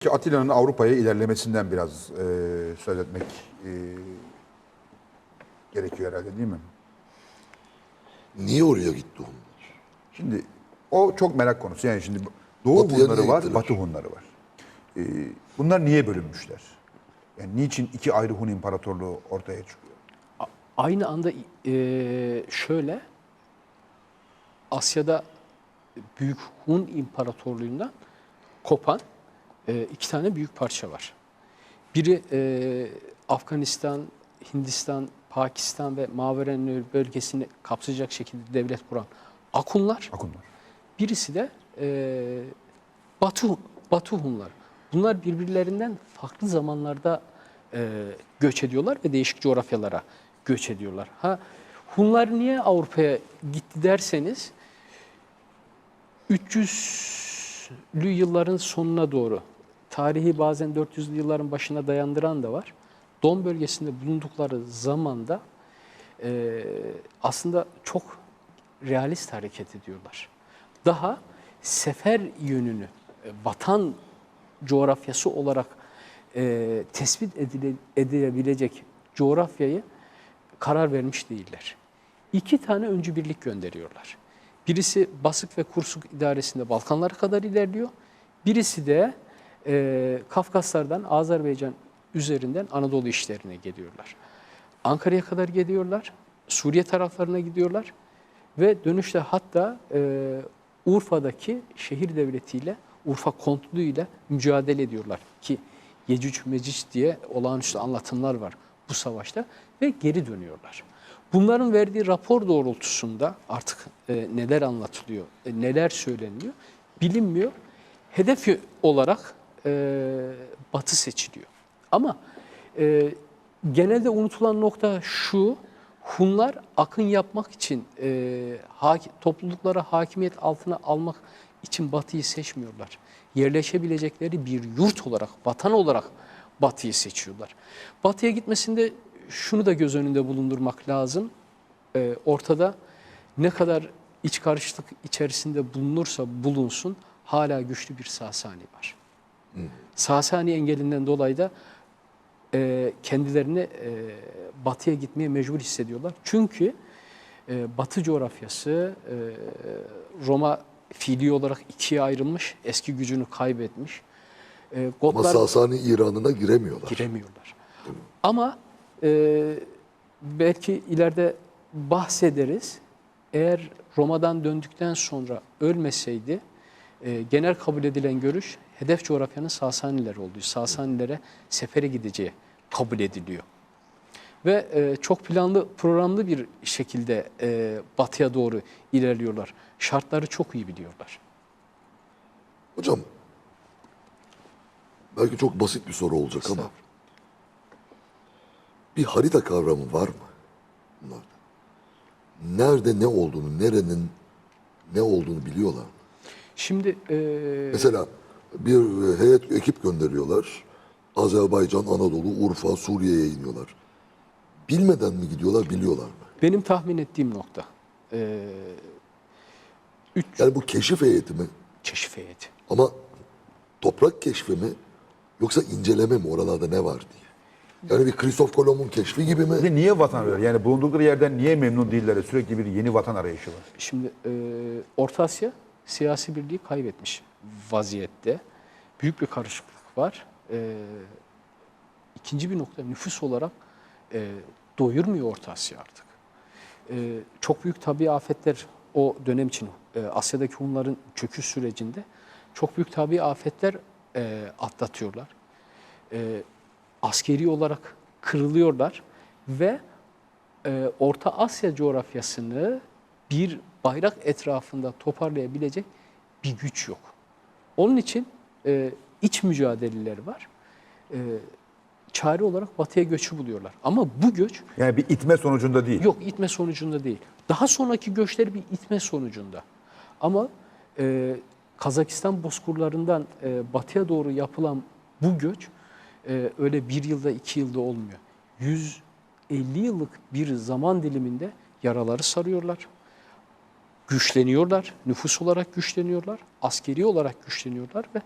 Ki Atilla'nın Avrupa'ya ilerlemesinden biraz e, söz etmek e, gerekiyor herhalde değil mi? Niye oraya gitti onlar? Şimdi o çok merak konusu. Yani şimdi Doğu Batıya Hunları niye var, gittiler? Batı Hunları var. E, bunlar niye bölünmüşler? Yani niçin iki ayrı Hun imparatorluğu ortaya çıkıyor? Aynı anda e, şöyle Asya'da Büyük Hun İmparatorluğu'ndan kopan e, iki tane büyük parça var. Biri e, Afganistan, Hindistan, Pakistan ve Maverenler bölgesini kapsayacak şekilde devlet kuran Akunlar. Akunlar. Birisi de e, Batı Batı Hunlar. Bunlar birbirlerinden farklı zamanlarda e, göç ediyorlar ve değişik coğrafyalara göç ediyorlar. Ha Hunlar niye Avrupa'ya gitti derseniz 300'lü yılların sonuna doğru tarihi bazen 400'lü yılların başına dayandıran da var. Don bölgesinde bulundukları zamanda e, aslında çok realist hareket ediyorlar. Daha sefer yönünü e, vatan coğrafyası olarak e, tespit edile, edilebilecek coğrafyayı karar vermiş değiller. İki tane öncü birlik gönderiyorlar. Birisi Basık ve Kursuk idaresinde Balkanlara kadar ilerliyor. Birisi de e, Kafkaslardan Azerbaycan üzerinden Anadolu işlerine geliyorlar. Ankara'ya kadar geliyorlar. Suriye taraflarına gidiyorlar. Ve dönüşte hatta e, Urfa'daki şehir devletiyle, Urfa kontluğu mücadele ediyorlar. Ki Yecüc Mecüc diye olağanüstü anlatımlar var bu savaşta ve geri dönüyorlar. Bunların verdiği rapor doğrultusunda artık e, neler anlatılıyor, e, neler söyleniyor bilinmiyor. Hedef olarak e, Batı seçiliyor. Ama e, genelde unutulan nokta şu, Hunlar akın yapmak için, e, haki- topluluklara hakimiyet altına almak için Batı'yı seçmiyorlar. Yerleşebilecekleri bir yurt olarak, vatan olarak Batı'yı seçiyorlar. Batı'ya gitmesinde şunu da göz önünde bulundurmak lazım. E, ortada ne kadar iç karışıklık içerisinde bulunursa bulunsun hala güçlü bir Sasani var. Sasani engelinden dolayı da e, kendilerini e, batıya gitmeye mecbur hissediyorlar. Çünkü e, batı coğrafyası e, Roma fiili olarak ikiye ayrılmış, eski gücünü kaybetmiş. E, Ama Gotlar Sasani İran'ına giremiyorlar. giremiyorlar. Ama e, belki ileride bahsederiz. Eğer Roma'dan döndükten sonra ölmeseydi e, genel kabul edilen görüş hedef coğrafyanın Sasaniler olduğu, Sasanilere sefere gideceği kabul ediliyor. Ve e, çok planlı, programlı bir şekilde e, batıya doğru ilerliyorlar. Şartları çok iyi biliyorlar. Hocam, belki çok basit bir soru olacak ama bir harita kavramı var mı bunlarda? Nerede ne olduğunu, nerenin ne olduğunu biliyorlar mı? Şimdi e, Mesela bir heyet ekip gönderiyorlar. Azerbaycan, Anadolu, Urfa, Suriye'ye iniyorlar. Bilmeden mi gidiyorlar, biliyorlar mı? benim tahmin ettiğim nokta e, üç Yani bu keşif heyeti mi? keşif heyeti. Ama toprak keşfi mi? Yoksa inceleme mi oralarda ne var diye? Yani bir Kristof Kolomb'un keşfi gibi mi? Bir de niye vatan arıyorlar? Yani bulundukları yerden niye memnun değiller? Sürekli bir yeni vatan arayışı var. Şimdi e, Orta Asya siyasi birliği kaybetmiş vaziyette. Büyük bir karışıklık var. E, ikinci bir nokta nüfus olarak e, doyurmuyor Orta Asya artık. E, çok büyük tabi afetler o dönem için e, Asya'daki Hunların çöküş sürecinde çok büyük tabi afetler e, atlatıyorlar. E, askeri olarak kırılıyorlar ve e, Orta Asya coğrafyasını bir bayrak etrafında toparlayabilecek bir güç yok. Onun için e, iç mücadeleler var. E, çare olarak batıya göçü buluyorlar. Ama bu göç Yani bir itme sonucunda değil. Yok itme sonucunda değil. Daha sonraki göçler bir itme sonucunda. Ama e, Kazakistan bozkırlarından e, batıya doğru yapılan bu göç e, öyle bir yılda iki yılda olmuyor. 150 yıllık bir zaman diliminde yaraları sarıyorlar. Güçleniyorlar, nüfus olarak güçleniyorlar, askeri olarak güçleniyorlar ve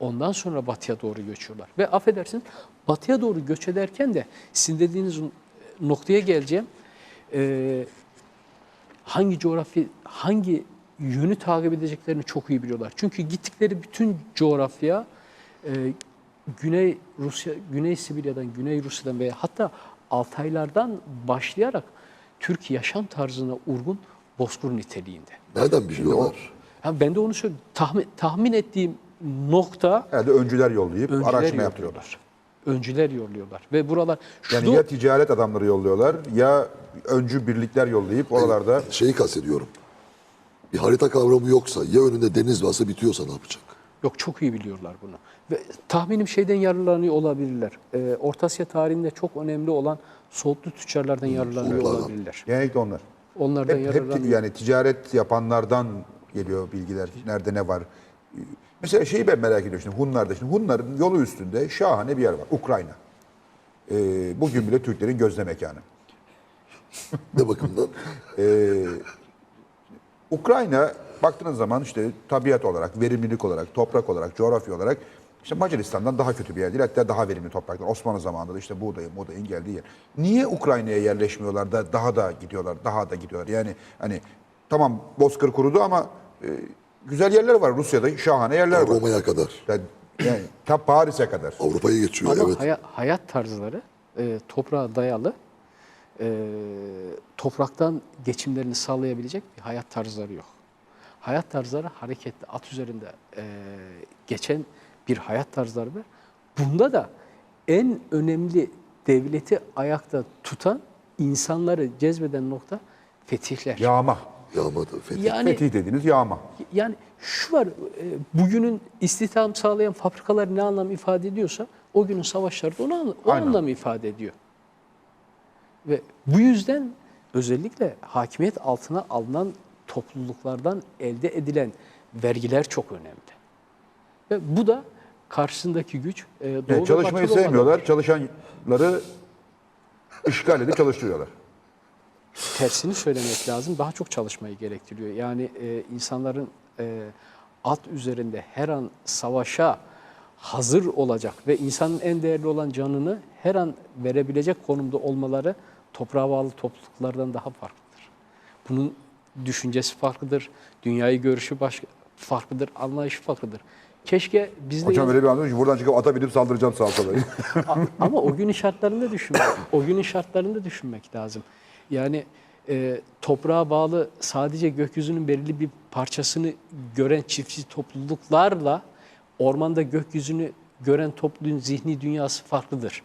Ondan sonra batıya doğru göçüyorlar. Ve affedersin batıya doğru göç ederken de sizin dediğiniz noktaya geleceğim. Ee, hangi coğrafya, hangi yönü takip edeceklerini çok iyi biliyorlar. Çünkü gittikleri bütün coğrafya e, Güney Rusya, Güney Sibirya'dan, Güney Rusya'dan veya hatta Altaylardan başlayarak Türk yaşam tarzına uygun bozkır niteliğinde. Nereden biliyorlar? Ha, ben de onu söyleyeyim. Tahmin, tahmin ettiğim nokta Herhalde öncüler yollayıp öncüler araştırma yolluyorlar. yaptırıyorlar. Öncüler yolluyorlar. Ve buralar Yani şurada- ya ticaret adamları yolluyorlar ya öncü birlikler yollayıp oralarda Şeyi kastediyorum. Bir harita kavramı yoksa ya önünde deniz varsa bitiyorsa ne yapacak? Yok çok iyi biliyorlar bunu. Ve tahminim şeyden yararlanıyor olabilirler. Ee, Orta Asya tarihinde çok önemli olan Soğutlu tüccarlardan yararlanıyor Soğutlardan. olabilirler. genellikle onlar. Onlardan Hep, hep yani ticaret yapanlardan geliyor bilgiler. Nerede ne var. Mesela şeyi ben merak ediyorum şimdi Hunlar'da. Şimdi Hunların yolu üstünde şahane bir yer var. Ukrayna. Ee, bugün bile Türklerin gözde mekanı. Ne bakımdan? Ukrayna baktığınız zaman işte tabiat olarak, verimlilik olarak, toprak olarak, coğrafya olarak işte Macaristan'dan daha kötü bir yer değil. Hatta daha verimli topraklar. Osmanlı zamanında da işte buğdayın, buğdayın geldiği yer. Niye Ukrayna'ya yerleşmiyorlar da daha da gidiyorlar, daha da gidiyorlar? Yani hani tamam Bozkır kurudu ama e, güzel yerler var. Rusya'da şahane yerler var. Roma'ya kadar. Yani, yani ta Paris'e kadar. Avrupa'ya geçiyor Ama evet. haya- hayat tarzları e, toprağa dayalı, e, topraktan geçimlerini sağlayabilecek bir hayat tarzları yok. Hayat tarzları hareketli, at üzerinde e, geçen bir hayat tarzları var. Bunda da en önemli devleti ayakta tutan, insanları cezbeden nokta fetihler. Yağma. Yağmada Fethi. yani Fetih dediğiniz yağma. yani şu var, e, bugünün istihdam sağlayan fabrikalar ne anlam ifade ediyorsa o günün savaşları da onu, o Aynen. anlamı ifade ediyor. Ve bu yüzden özellikle hakimiyet altına alınan topluluklardan elde edilen vergiler çok önemli. Ve bu da karşısındaki güç e, Doğu Yani çalışmayı sevmiyorlar. Çalışanları işgal edip çalıştırıyorlar. tersini söylemek lazım. Daha çok çalışmayı gerektiriyor. Yani e, insanların e, at üzerinde her an savaşa hazır olacak ve insanın en değerli olan canını her an verebilecek konumda olmaları toprağa bağlı topluluklardan daha farklıdır. Bunun düşüncesi farklıdır, dünyayı görüşü başka, farklıdır, anlayışı farklıdır. Keşke biz de Hocam öyle bir anlıyor ki buradan çıkıp ata binip saldıracağım sağa sola. Ama o günün şartlarında düşünmek, o günün şartlarında düşünmek lazım. Yani e, toprağa bağlı sadece gökyüzünün belirli bir parçasını gören çiftçi topluluklarla ormanda gökyüzünü gören topluluğun zihni dünyası farklıdır.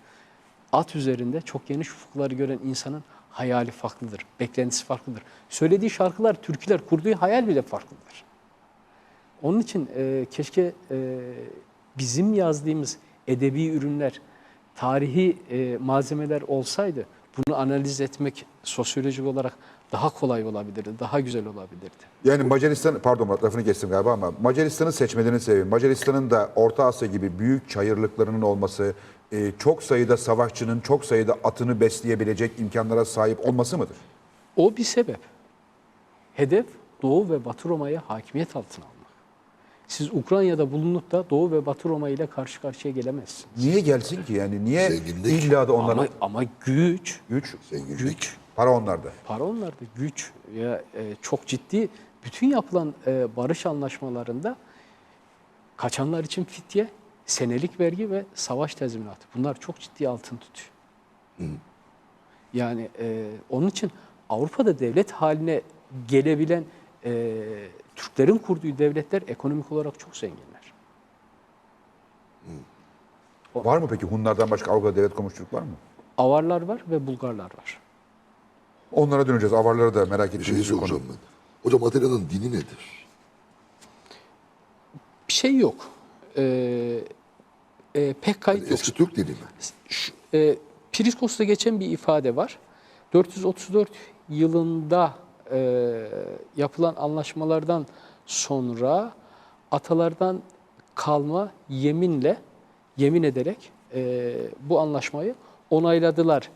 At üzerinde çok geniş ufukları gören insanın hayali farklıdır, beklentisi farklıdır. Söylediği şarkılar, türküler, kurduğu hayal bile farklıdır. Onun için e, keşke e, bizim yazdığımız edebi ürünler, tarihi e, malzemeler olsaydı bunu analiz etmek sosyolojik olarak daha kolay olabilirdi, daha güzel olabilirdi. Yani Macaristan, pardon Murat lafını kestim galiba ama Macaristan'ın seçmelerini seveyim. Macaristan'ın da Orta Asya gibi büyük çayırlıklarının olması, e, çok sayıda savaşçının çok sayıda atını besleyebilecek imkanlara sahip olması mıdır? O bir sebep. Hedef Doğu ve Batı Roma'ya hakimiyet altına almak. Siz Ukrayna'da bulunup da Doğu ve Batı Roma ile karşı karşıya gelemezsiniz. Niye gelsin ki yani? Niye Zenginlik. illa da onların Ama, ama güç, güç, Zenginlik. güç, para onlarda? para onlarda güç ya e, çok ciddi bütün yapılan e, barış anlaşmalarında kaçanlar için fidye, senelik vergi ve savaş tazminatı. Bunlar çok ciddi altın tutuyor. Yani e, onun için Avrupa'da devlet haline gelebilen e, Türklerin kurduğu devletler ekonomik olarak çok zenginler. Var mı peki Hunlardan başka Avrupa'da devlet komşuluk var mı? Avarlar var ve Bulgarlar var. Onlara döneceğiz. Avarları da merak Bir ettiğimiz bir konu. soracağım ben. Hocam Atina'nın dini nedir? Bir şey yok. E, e, pek kayıt yok. Eski Türk dini mi? Şu- e, Priskos'ta geçen bir ifade var. 434 yılında e, yapılan anlaşmalardan sonra atalardan kalma yeminle, yemin ederek e, bu anlaşmayı onayladılar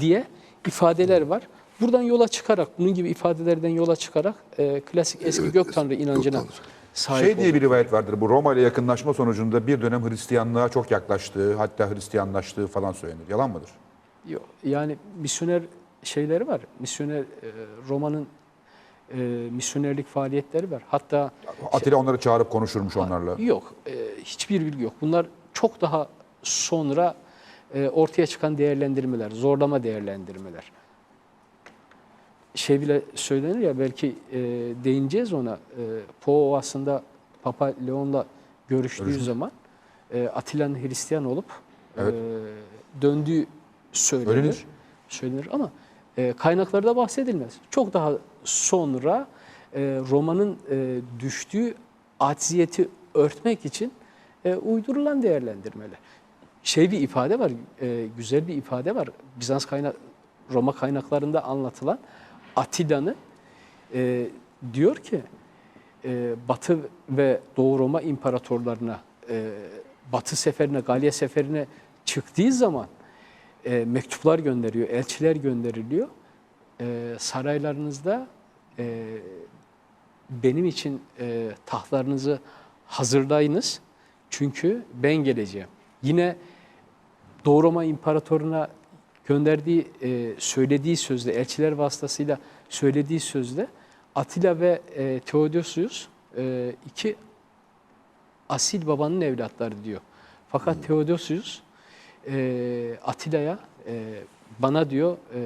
diye ifadeler var. Buradan yola çıkarak, bunun gibi ifadelerden yola çıkarak e, klasik eski Evet, gök tanrı gök inancına tanrı. sahip Şey diye oldu. bir rivayet vardır. Bu Roma ile yakınlaşma sonucunda bir dönem Hristiyanlığa çok yaklaştığı, hatta Hristiyanlaştığı falan söylenir. Yalan mıdır? Yok, Yani misyoner şeyleri var. Misyoner e, Roma'nın e, misyonerlik faaliyetleri var. Hatta Atilla onları çağırıp konuşurmuş onlarla. yok. e, hiçbir bilgi yok. Bunlar çok daha sonra e, ortaya çıkan değerlendirmeler, zorlama değerlendirmeler. Şey bile söylenir ya belki e, değineceğiz ona. E, Po Ovası'nda Papa Leon'la görüştüğü Görüşmüş. zaman e, Atilla'nın Hristiyan olup Evet. e, döndüğü söylenir. Söylenir. Söylenir ama e, kaynaklarda bahsedilmez. Çok daha sonra e, Roma'nın e, düştüğü acziyeti örtmek için e, uydurulan değerlendirmeler. Şey bir ifade var, güzel bir ifade var. Bizans kaynak, Roma kaynaklarında anlatılan Atilla'nın e, diyor ki Batı ve Doğu Roma imparatorlarına Batı seferine, Galya seferine çıktığı zaman e, mektuplar gönderiyor, elçiler gönderiliyor. E, saraylarınızda e, benim için e, tahtlarınızı hazırlayınız. Çünkü ben geleceğim. Yine Doğu Roma İmparatoruna gönderdiği, e, söylediği sözde, elçiler vasıtasıyla söylediği sözde Atilla ve e, Theodosius e, iki asil babanın evlatları diyor. Fakat Theodosius e, Atilla'ya e, bana diyor e,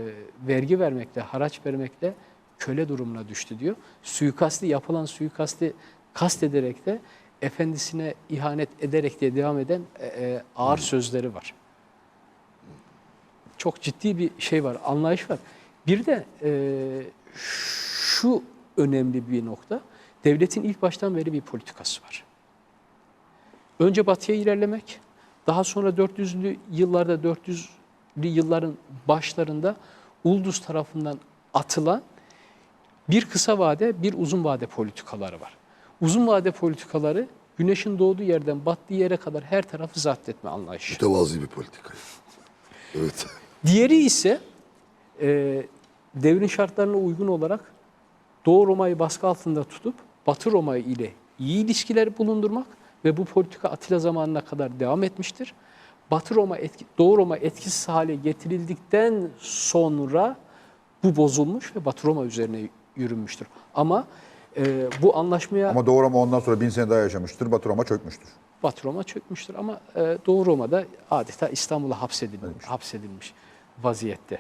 vergi vermekle, haraç vermekle köle durumuna düştü diyor. Suikasti yapılan suikasti kast ederek de efendisine ihanet ederek diye devam eden e, e, ağır sözleri var. Çok ciddi bir şey var, anlayış var. Bir de e, şu önemli bir nokta, devletin ilk baştan beri bir politikası var. Önce batıya ilerlemek, daha sonra 400'lü yıllarda 400'lü yılların başlarında Ulduz tarafından atılan bir kısa vade, bir uzun vade politikaları var. Uzun vade politikaları güneşin doğduğu yerden battığı yere kadar her tarafı zapt etme anlayışı. Mütevazi bir politika. Evet. Diğeri ise e, devrin şartlarına uygun olarak Doğu Roma'yı baskı altında tutup Batı Roma ile iyi ilişkiler bulundurmak ve bu politika Atilla zamanına kadar devam etmiştir. Batı Roma etki, Doğu Roma etkisiz hale getirildikten sonra bu bozulmuş ve Batı Roma üzerine yürünmüştür. Ama e, bu anlaşmaya Ama Doğu Roma ondan sonra bin sene daha yaşamıştır. Batı Roma çökmüştür. Batı Roma çökmüştür ama e, Doğu Roma'da adeta İstanbul'a hapsedilmiş, hapsedilmiş vaziyette.